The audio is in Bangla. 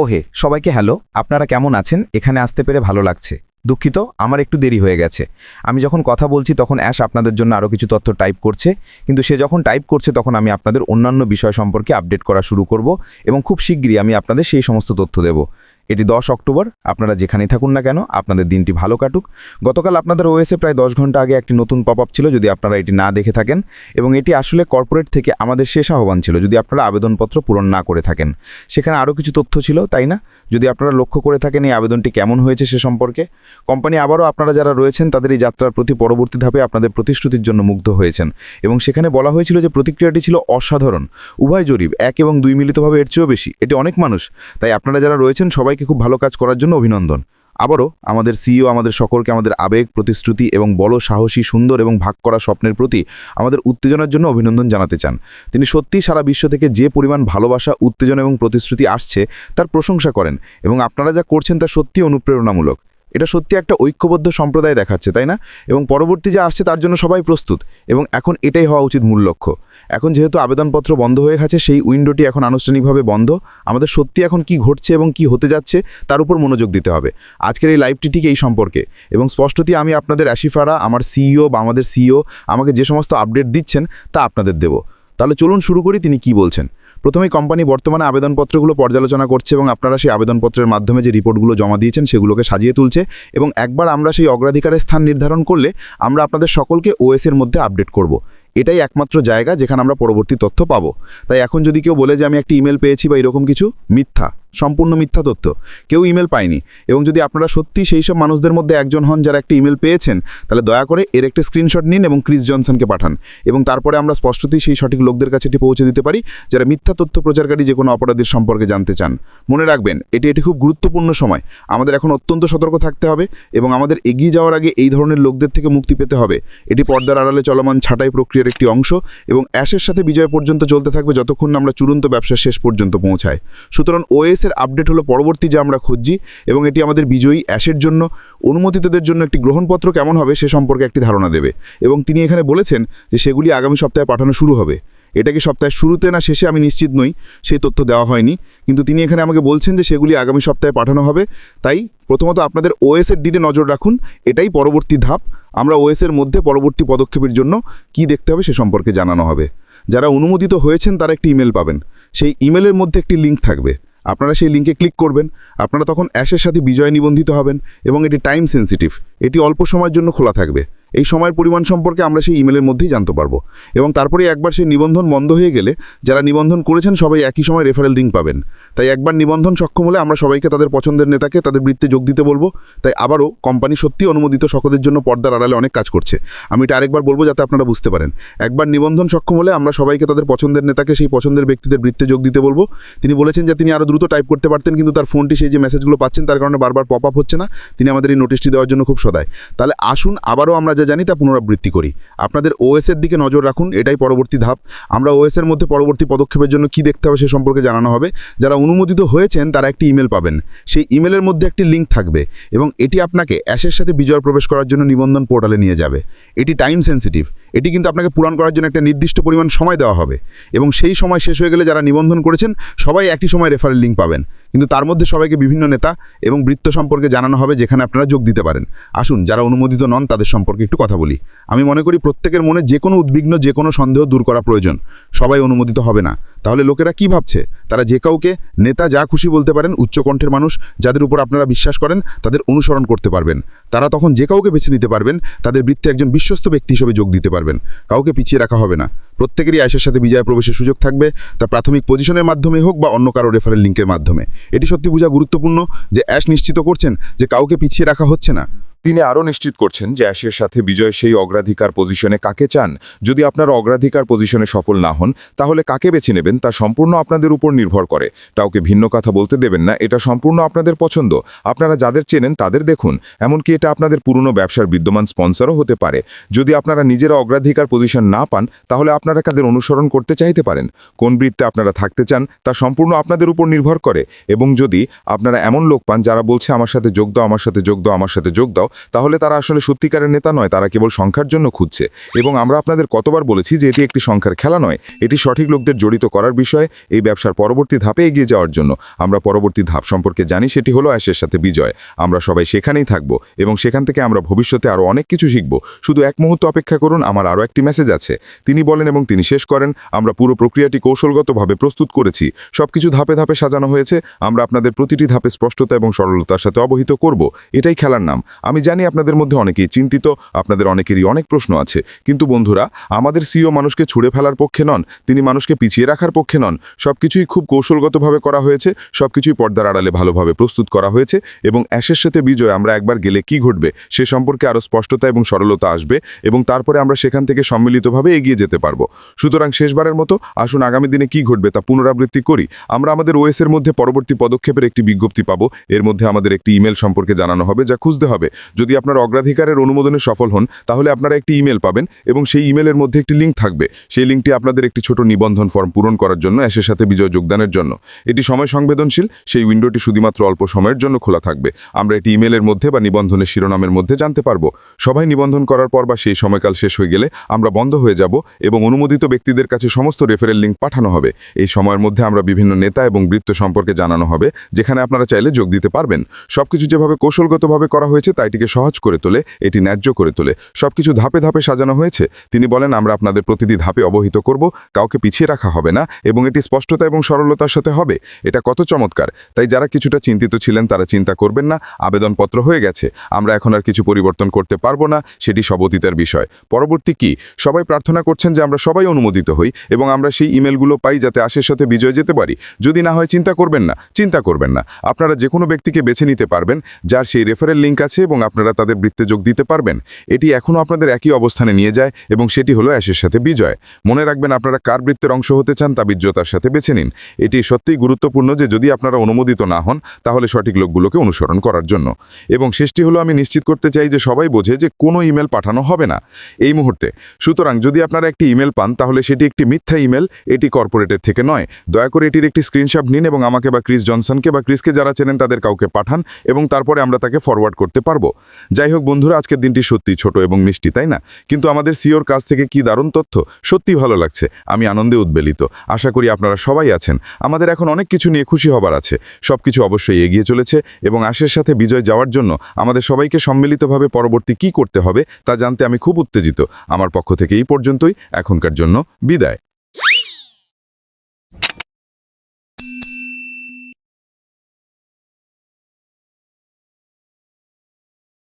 ওহে, সবাইকে হ্যালো, আপনারা কেমন আছেন? এখানে আসতে পেরে ভালো লাগছে। দুঃখিত, আমার একটু দেরি হয়ে গেছে। আমি যখন কথা বলছি তখন অ্যাশ আপনাদের জন্য আরও কিছু তথ্য টাইপ করছে, কিন্তু সে যখন টাইপ করছে তখন আমি আপনাদের অন্যান্য বিষয় সম্পর্কে আপডেট করা শুরু করব এবং খুব শীঘ্রই আমি আপনাদের সেই সমস্ত তথ্য দেব। এটি দশ অক্টোবর, আপনারা যেখানেই থাকুন না কেন, আপনাদের দিনটি ভালো কাটুক। গতকাল আপনাদের ওএসে প্রায় দশ ঘণ্টা আগে একটি নতুন পপ আপ ছিল, যদি আপনারা এটি না দেখে থাকেন, এবং এটি আসলে কর্পোরেট থেকে আমাদের শেষ আহ্বান ছিল, যদি আপনারা আবেদনপত্র পূরণ না করে থাকেন। সেখানে আরও কিছু তথ্য ছিল, তাই না? যদি আপনারা লক্ষ্য করে থাকেন এই আবেদনটি কেমন হয়েছে সে সম্পর্কে, কোম্পানি আবারও আপনারা যারা রয়েছেন, তাদের এই যাত্রার প্রতি পরবর্তী ধাপে আপনাদের প্রতিশ্রুতির জন্য মুগ্ধ হয়েছেন। এবং সেখানে বলা হয়েছিল যে প্রতিক্রিয়াটি ছিল অসাধারণ, উভয় জরিপ, এক এবং দুই মিলিতভাবে এর চেয়েও বেশি, এটি অনেক মানুষ, তাই আপনারা যারা রয়েছেন সবাইকে খুব ভালো কাজ করার জন্য অভিনন্দন। আবারও আমাদের সিইও আমাদের সকলকে আমাদের আবেগ, প্রতিশ্রুতি এবং বড় সাহসী, সুন্দর এবং ভাগ করা স্বপ্নের প্রতি আমাদের উত্তেজনার জন্য অভিনন্দন জানাতে চান। তিনি সত্যিই সারা বিশ্ব থেকে যে পরিমাণ ভালোবাসা, উত্তেজনা এবং প্রতিশ্রুতি আসছে, তার প্রশংসা করেন এবং আপনারা যা করছেন তা সত্যি অনুপ্রেরণামূলক। এটা সত্যি একটা ঐক্যবদ্ধ সম্প্রদায় দেখাচ্ছে, তাই না? এবং পরবর্তী যা আসছে তার জন্য সবাই প্রস্তুত। এবং এখন এটাই হওয়া উচিত মূল লক্ষ্য। এখন যেহেতু আবেদনপত্র বন্ধ হয়ে গেছে, সেই উইন্ডোটি এখন আনুষ্ঠানিকভাবে বন্ধ। আমাদের সত্যি এখন কি ঘটছে এবং কি হতে যাচ্ছে, তার উপর মনোযোগ দিতে হবে। আজকের এই লাইভটি ঠিক এই সম্পর্কে। এবং স্পষ্টতই আমি আপনাদের অ্যাশিফারা, আমার সিইও বা আমাদের সিইও আমাকে যে সমস্ত আপডেট দিচ্ছেন, তা আপনাদের দেব। তাহলে চলুন শুরু করি, তিনি কি বলছেন। প্রথমেই কোম্পানি বর্তমানে আবেদনপত্রগুলো পর্যালোচনা করছে এবং আপনারা সেই আবেদনপত্রের মাধ্যমে যে রিপোর্টগুলো জমা দিয়েছেন সেগুলোকে সাজিয়ে তুলছে এবং একবার আমরা সেই অগ্রাধিকারের স্থান নির্ধারণ করলে আমরা আপনাদের সকলকে ওএসের মধ্যে আপডেট করব। এটাই একমাত্র জায়গা যেখানে আমরা পরবর্তী তথ্য পাবো। তাই এখন যদি কেউ বলে যে আমি একটি ইমেল পেয়েছি বা এরকম কিছু, মিথ্যা। সম্পূর্ণ মিথ্যা তথ্য। কেউ ইমেল পায়নি। এবং যদি আপনারা সত্যি সেই সব মানুষদের মধ্যে একজন হন যারা একটি ইমেল পেয়েছেন, তাহলে দয়া করে এর একটা স্ক্রিনশট নিন এবং ক্রিস জনসনকে পাঠান। এবং তারপরে আমরা স্পষ্টতই সেই সঠিক লোকদের কাছে এটি পৌঁছে দিতে পারি যারা মিথ্যা তথ্য প্রচারকারী যে কোনো অপরাধীর সম্পর্কে জানতে চান। মনে রাখবেন, এটি এটি খুব গুরুত্বপূর্ণ সময়। আমাদের এখন অত্যন্ত সতর্ক থাকতে হবে এবং আমাদের এগিয়ে যাওয়ার আগে এই ধরনের লোকদের থেকে মুক্তি পেতে হবে। এটি পর্দার আড়ালে চলমান ছাঁটাই প্রক্রিয়ার একটি অংশ এবং অ্যাশের সাথে বিজয় পর্যন্ত চলতে থাকবে যতক্ষণ না আমরা চূড়ান্ত ব্যবসা শেষ পর্যন্ত পৌঁছায় সুতরাং ওএস এর আপডেট হলো পরবর্তী যে আমরা খুঁজছি এবং এটি আমাদের বিজয়ী অ্যাশের জন্য অনুমোদিতদের জন্য একটি গ্রহণপত্র কেমন হবে সে সম্পর্কে একটি ধারণা দেবে। এবং তিনি এখানে বলেছেন যে সেগুলি আগামী সপ্তাহে পাঠানো শুরু হবে। এটা কি সপ্তাহের শুরুতে না শেষে আমি নিশ্চিত নই, সেই তথ্য দেওয়া হয়নি। কিন্তু তিনি এখানে আমাকে বলছেন যে সেগুলি আগামী সপ্তাহে পাঠানো হবে। তাই প্রথমত আপনাদের ওএস এর ডিটে নজর রাখুন, এটাই পরবর্তী ধাপ। আমরা ওএস এর মধ্যে পরবর্তী পদক্ষেপের জন্য কি দেখতে হবে সে সম্পর্কে জানানো হবে। যারা অনুমোদিত হয়েছেন তারা একটি ইমেল পাবেন। সেই ইমেলের মধ্যে একটি লিঙ্ক থাকবে। আপনারা সেই লিঙ্কে ক্লিক করবেন, আপনারা তখন অ্যাশের সাথে বিজয় নিবন্ধিত হবেন এবং এটি টাইম সেন্সিটিভ এটি অল্প সময়ের জন্য খোলা থাকবে। এই সময়ের পরিমাণ সম্পর্কে আমরা সেই ইমেলের মধ্যেই জানতে পারব। এবং তারপরে একবার সেই নিবন্ধন বন্ধ হয়ে গেলে যারা নিবন্ধন করেছেন সবাই একই সময় রেফারেল লিঙ্ক পাবেন। তাই একবার নিবন্ধন সক্ষম হলে আমরা সবাইকে তাদের পছন্দের নেতাকে তাদের বৃত্তে যোগ দিতে বলব। তাই আবারও কোম্পানি সত্যি অনুমোদিত সকলের জন্য পর্দার আড়ালে অনেক কাজ করছে। আমি এটা আরেকবার বলব যাতে আপনারা বুঝতে পারেন। একবার নিবন্ধন সক্ষম হলে আমরা সবাইকে তাদের পছন্দের নেতাকে সেই পছন্দের ব্যক্তিদের বৃত্তে যোগ দিতে বলব। তিনি বলেছেন যে তিনি আরও দ্রুত টাইপ করতে পারতেন কিন্তু তার ফোনটি সেই যে মেসেজগুলো পাচ্ছেন তার কারণে বারবার পপ আপ হচ্ছে না। তিনি আমাদের এই নোটিশটি দেওয়ার জন্য খুব সদায়। তাহলে আসুন আবারও আমরা যা জানি তা পুনরাবৃত্তি করি। আপনাদের ওএসের দিকে নজর রাখুন, এটাই পরবর্তী ধাপ। আমরা ওএসের মধ্যে পরবর্তী পদক্ষেপের জন্য কি দেখতে হবে সে সম্পর্কে জানানো হবে। যারা অনুমোদিত হয়েছেন, তারা একটি ইমেল পাবেন। সেই ইমেলের মধ্যে একটি লিঙ্ক থাকবে এবং এটি আপনাকে অ্যাশের সাথে বিজয় প্রবেশ করার জন্য নিবন্ধন পোর্টালে নিয়ে যাবে। এটি টাইম সেন্সিটিভ। এটি কিন্তু আপনাকে পূরণ করার জন্য একটা নির্দিষ্ট পরিমাণ সময় দেওয়া হবে। এবং সেই সময় শেষ হয়ে গেলে যারা নিবন্ধন করেছেন, সবাই একই সময় রেফারেল লিঙ্ক পাবেন। কিন্তু তার মধ্যে সবাইকে বিভিন্ন নেতা এবং বৃত্ত সম্পর্কে জানানো হবে, যেখানে আপনারা যোগ দিতে পারেন। আসুন, যারা অনুমোদিত নন, তাদের সম্পর্কে একটু কথা বলি। আমি মনে করি প্রত্যেকের মনে যে কোনো উদ্বিগ্ন, যে কোনো সন্দেহ দূর করা প্রয়োজন। সবাই অনুমোদিত হবে না। তাহলে লোকেরা কি ভাবছে? তারা যে কাউকে নেতা যা খুশি বলতে পারেন, উচ্চকণ্ঠের মানুষ, যাদের উপর আপনারা বিশ্বাস করেন, তাদের অনুসরণ করতে পারবেন। তারা তখন যে কাউকে বেছে নিতে পারবেন, তাদের বৃত্তে একজন বিশ্বস্ত ব্যক্তি হিসেবে যোগ দিতে পারবেন। কাউকে পিছিয়ে রাখা হবে না। প্রত্যেকেরই আয়েসের সাথে বিজয় প্রবেশের সুযোগ থাকবে, তা প্রাথমিক পজিশনের মাধ্যমে হোক বা অন্য কারও রেফারেল লিঙ্কের মাধ্যমে। এটি সত্যি বোঝা গুরুত্বপূর্ণ যে অ্যাশ নিশ্চিত করছেন যে কাউকে পিছিয়ে রাখা হচ্ছে না। তিনি আরও নিশ্চিত করছেন যে অ্যাশের সাথে বিজয় সেই অগ্রাধিকার পজিশনে কাকে চান। যদি আপনারা অগ্রাধিকার পজিশনে সফল না হন, তাহলে কাকে বেছে নেবেন তা সম্পূর্ণ আপনাদের উপর নির্ভর করে। কাউকে ভিন্ন কথা বলতে দেবেন না, এটা সম্পূর্ণ আপনাদের পছন্দ। আপনারা যাদের চেনেন তাদের দেখুন, এমনকি এটা আপনাদের পুরনো ব্যবসার বিদ্যমান স্পন্সরও হতে পারে। যদি আপনারা নিজেরা অগ্রাধিকার পজিশন না পান, তাহলে আপনারা কাদের অনুসরণ করতে চাইতে পারেন। কোন বৃত্তে আপনারা থাকতে চান, তা সম্পূর্ণ আপনাদের উপর নির্ভর করে। এবং যদি আপনারা এমন লোক পান যারা বলছে, আমার সাথে যোগ দাও, আমার সাথে যোগ দাও, আমার সাথে যোগ দাও তাহলে তারা আসলে সত্যিকারের নেতা নয়, তারা কেবল সংখ্যার জন্য খুঁজছে। এবং আমরা আপনাদের কতবার বলেছি যে এটি একটি সংখ্যার খেলা নয়, এটি সঠিক লোকদের জড়িত করার বিষয়ে এই ব্যবসার পরবর্তী ধাপে এগিয়ে যাওয়ার জন্য। আমরা পরবর্তী ধাপ সম্পর্কে জানি, সেটি হলো অ্যাশের সাথে বিজয়। আমরা সবাই সেখানেই থাকব এবং সেখান থেকে আমরা ভবিষ্যতে আরও অনেক কিছু শিখব। শুধু এক মুহূর্ত অপেক্ষা করুন, আমার আরও একটি মেসেজ আছে। তিনি বলেন এবং তিনি শেষ করেন, আমরা পুরো প্রক্রিয়াটি কৌশলগতভাবে প্রস্তুত করেছি। সবকিছু ধাপে ধাপে সাজানো হয়েছে, আমরা আপনাদের প্রতিটি ধাপে স্পষ্টতা এবং সরলতার সাথে অবহিত করব। এটাই খেলার নাম। আমি জানি আপনাদের মধ্যে অনেকেই চিন্তিত, আপনাদের অনেকেরই অনেক প্রশ্ন আছে। কিন্তু বন্ধুরা, আমাদের সিও মানুষকে ছুড়ে ফেলার পক্ষে নন, তিনি মানুষকে পিছিয়ে রাখার পক্ষে নন। সবকিছুই খুব কৌশলগতভাবে করা হয়েছে, সবকিছুই পর্দার আড়ালে ভালোভাবে প্রস্তুত করা হয়েছে এবং অ্যাশের সাথে বিজয়, আমরা একবার গেলে কি ঘটবে, সে সম্পর্কে আরও স্পষ্টতা এবং সরলতা আসবে এবং তারপরে আমরা সেখান থেকে সম্মিলিতভাবে এগিয়ে যেতে পারব। সুতরাং শেষবারের মতো আসুন আগামী দিনে কি ঘটবে তা পুনরাবৃত্তি করি। আমরা আমাদের ওএস এর মধ্যে পরবর্তী পদক্ষেপের একটি বিজ্ঞপ্তি পাবো, এর মধ্যে আমাদের একটি ইমেল সম্পর্কে জানানো হবে, যা খুঁজতে হবে। যদি আপনার অগ্রাধিকারের অনুমোদনে সফল হন, তাহলে আপনারা একটি ইমেল পাবেন এবং সেই ইমেলের মধ্যে একটি লিঙ্ক থাকবে। সেই লিঙ্কটি আপনাদের একটি ছোট নিবন্ধন ফর্ম পূরণ করার জন্য, অ্যাশের সাথে বিজয় যোগদানের জন্য। এটি সময় সংবেদনশীল, সেই উইন্ডোটি শুধুমাত্র অল্প সময়ের জন্য খোলা থাকবে। আমরা এটি ইমেলের মধ্যে বা নিবন্ধনের শিরোনামের মধ্যে জানতে পারব। সবাই নিবন্ধন করার পর বা সেই সময়কাল শেষ হয়ে গেলে আমরা বন্ধ হয়ে যাব এবং অনুমোদিত ব্যক্তিদের কাছে সমস্ত রেফারেল লিঙ্ক পাঠানো হবে। এই সময়ের মধ্যে আমরা বিভিন্ন নেতা এবং বৃত্ত সম্পর্কে জানানো হবে, যেখানে আপনারা চাইলে যোগ দিতে পারবেন। সবকিছু যেভাবে কৌশলগতভাবে করা হয়েছে তা এটিকে সহজ করে তোলে, এটি ন্যায্য করে তোলে। সবকিছু ধাপে ধাপে সাজানো হয়েছে। তিনি বলেন, আমরা আপনাদের প্রতিটি ধাপে অবহিত করব, কাউকে পিছিয়ে রাখা হবে না এবং এটি স্পষ্টতা এবং সরলতার সাথে হবে। এটা কত চমৎকার! তাই যারা কিছুটা চিন্তিত ছিলেন, তারা চিন্তা করবেন না, আবেদনপত্র হয়ে গেছে। আমরা এখন আর কিছু পরিবর্তন করতে পারব না, সেটি সব অতীতের বিষয়। পরবর্তী কি? সবাই প্রার্থনা করছেন যে আমরা সবাই অনুমোদিত হই এবং আমরা সেই ইমেলগুলো পাই যাতে আশের সাথে বিজয় যেতে পারি। যদি না হয়, চিন্তা করবেন না, চিন্তা করবেন না। আপনারা যে কোনো ব্যক্তিকে বেছে নিতে পারবেন, যার সেই রেফারেল লিঙ্ক আছে এবং আপনারা তাদের বৃত্তে যোগ দিতে পারবেন। এটি এখনও আপনাদের একই অবস্থানে নিয়ে যায় এবং সেটি হলো অ্যাশের সাথে বিজয়। মনে রাখবেন আপনারা কার বৃত্তের অংশ হতে চান তা বিজ্ঞতার সাথে বেছে নিন। এটি সত্যিই গুরুত্বপূর্ণ যে যদি আপনারা অনুমোদিত না হন, তাহলে সঠিক লোকগুলোকে অনুসরণ করার জন্য। এবং শেষটি হলো আমি নিশ্চিত করতে চাই যে সবাই বোঝে যে কোনো ইমেল পাঠানো হবে না। এই মুহূর্তে। সুতরাং যদি আপনারা একটি ইমেল পান, তাহলে সেটি একটি মিথ্যা ইমেল, এটি কর্পোরেটের থেকে নয়। দয়া করে এটির একটি স্ক্রিনশট নিন এবং আমাকে বা ক্রিস জনসনকে বা ক্রিসকে যারা চেনেন তাদের কাউকে পাঠান এবং তারপরে আমরা তাকে ফরওয়ার্ড করতে পারব। যাই হোক বন্ধুরা, আজকের দিনটি সত্যি ছোট এবং মিষ্টি, তাই না? কিন্তু আমাদের সিওর কাছ থেকে কি দারুণ তথ্য? সত্যি ভালো লাগছে। আমি আনন্দে উদ্বেলিত। আশা করি আপনারা সবাই আছেন। আমাদের এখন অনেক কিছু নিয়ে খুশি হবার আছে। সব কিছু অবশ্যই এগিয়ে চলেছে এবং আশের সাথে বিজয় যাওয়ার জন্য আমাদের সবাইকে সম্মিলিতভাবে পরবর্তী কি করতে হবে তা জানতে আমি খুব উত্তেজিত। আমার পক্ষ থেকে এই পর্যন্তই। এখনকার জন্য বিদায়।